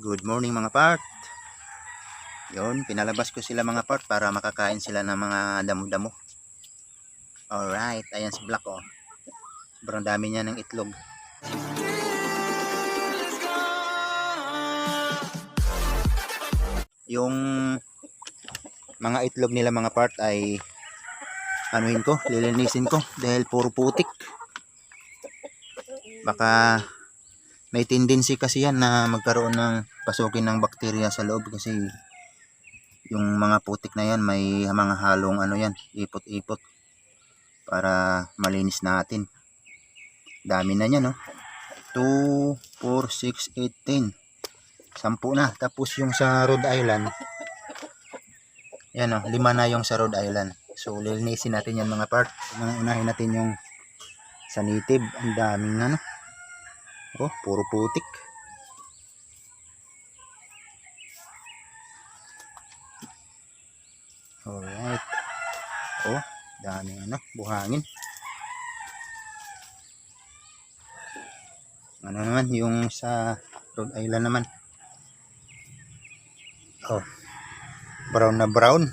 Good morning mga part. Yon, pinalabas ko sila mga part para makakain sila ng mga damo-damo. Alright, ayan si Black oh. Sobrang dami niya ng itlog. Yung mga itlog nila mga part ay anuhin ko, lilinisin ko dahil puro putik. Baka may tendency kasi yan na magkaroon ng pasukin ng bakterya sa loob kasi yung mga putik na yan may mga halong ano yan, ipot-ipot para malinis natin. Dami na yan, no? 2, 4, 6, 8, 10. Sampu na. Tapos yung sa Rhode Island, yan o, lima na yung sa Rhode Island. So, lilinisin natin yan mga part. Unahin natin yung sa native. Ang daming ano. Oh, puro putik. Alright. Oh, daming ano, buhangin. Ano naman, yung sa Rhode Island naman. Oh, brown na brown.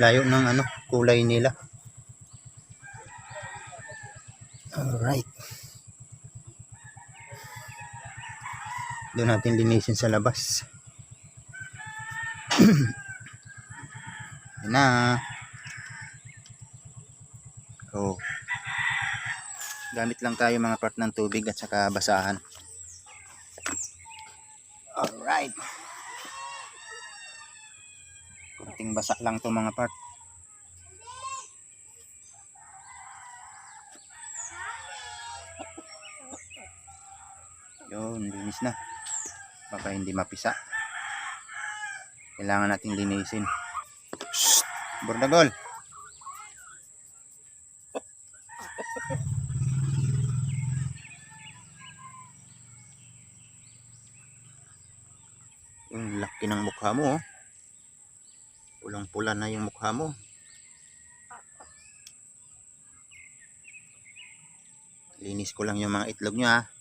Layo ng ano, kulay nila. Alright. Doon natin linisin sa labas. Yan na. Oh. Gamit lang tayo mga part ng tubig at saka basahan. Alright. Kunting basa lang to mga part. Yun, linis na. Baka hindi mapisa. Kailangan nating linisin. Shhh! Bordagol! Yung laki ng mukha mo, oh. Pulang-pula na yung mukha mo. Linis ko lang yung mga itlog nyo, ah.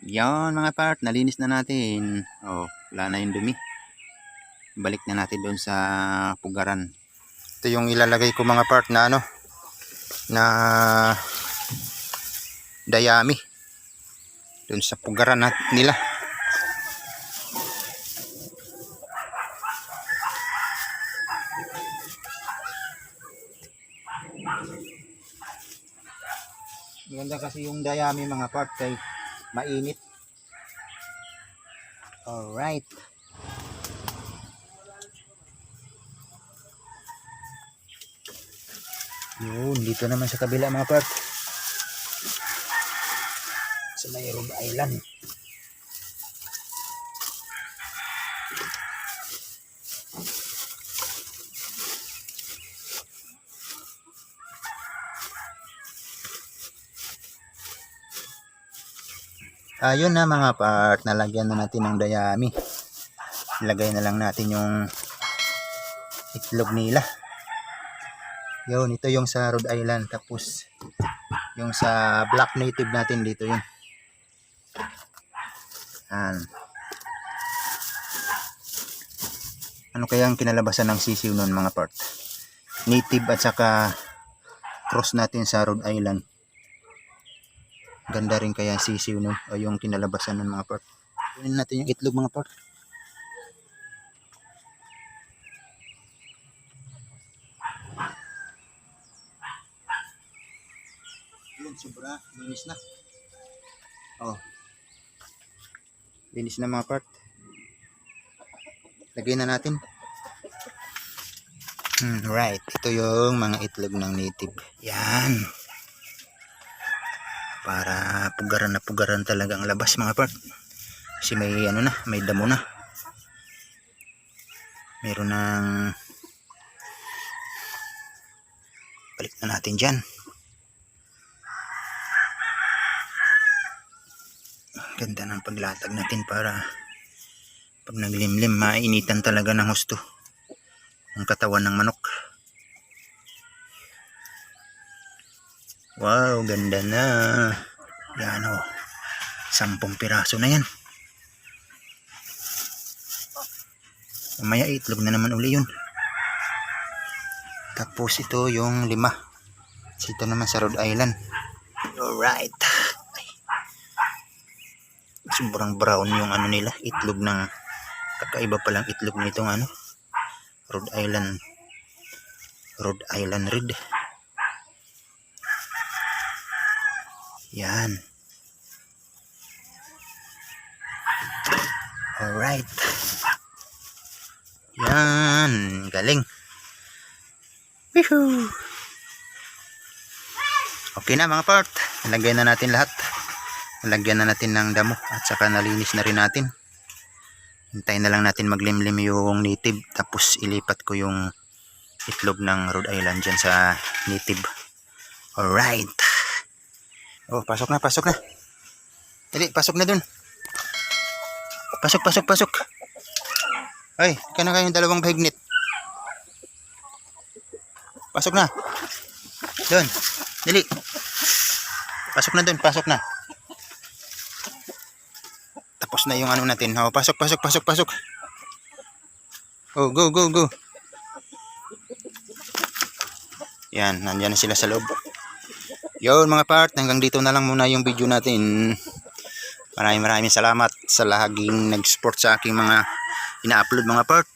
Yan mga part, nalinis na natin. Oh, wala na yung dumi. Balik na natin doon sa pugaran. Ito yung ilalagay ko mga part na ano, na dayami. Doon sa pugaran nat nila. Maganda kasi yung dayami mga part kay mainit. Alright. Yun, dito naman sa kabila mga part. Sa may Rhode Island. Ayun na mga part, nalagyan na natin ng dayami. Ilagay na lang natin yung itlog nila. Yun, ito yung sa Rhode Island. Tapos, yung sa Black Native natin dito yun. Yan. Ano kaya ang kinalabasan ng sisiw nun mga part? Native at saka cross natin sa Rhode Island. Ganda rin kaya sisiw nun o yung kinalabasan ng mga part. Kunin natin yung itlog mga part. Yun, sobra. Linis na. Oh. Linis na mga part. Lagay na natin. Hmm, right. Ito yung mga itlog ng native. Yan. Para pugaran na pugaran talaga ang labas mga part. Kasi may ano na, may damo na. Meron ng balik na natin dyan. Ganda ng paglatag natin para pag naglimlim, mainitan talaga ng husto ang katawan ng manok. Wow, ganda na. Yan o. Sampung piraso na yan. Mamaya itlog na naman uli yun. Tapos ito yung lima. Ito naman sa Rhode Island. Alright. Ay. Sobrang brown yung ano nila. Itlog ng kakaiba palang itlog nitong ano. Rhode Island. Rhode Island Red. Yan. Alright. Yan. Galing. Woohoo! Okay na mga part. Nalagyan na natin lahat. Nalagyan na natin ng damo at saka nalinis na rin natin. Hintayin na lang natin maglimlim yung native tapos ilipat ko yung itlog ng Rhode Island dyan sa native. Alright. Oh, pasok na, pasok na. Dali, pasok na dun. Pasok, pasok, pasok. Ay, ka na kayong dalawang bahignit. Pasok na. Doon. Dali. Pasok na doon, pasok na. Tapos na yung ano natin. Oh, pasok, pasok, pasok, pasok. Oh, go, go, go. Yan, nandyan na sila sa loob. Yun mga part, hanggang dito na lang muna yung video natin. Maraming maraming salamat sa laging nag-support sa aking mga ina-upload mga part.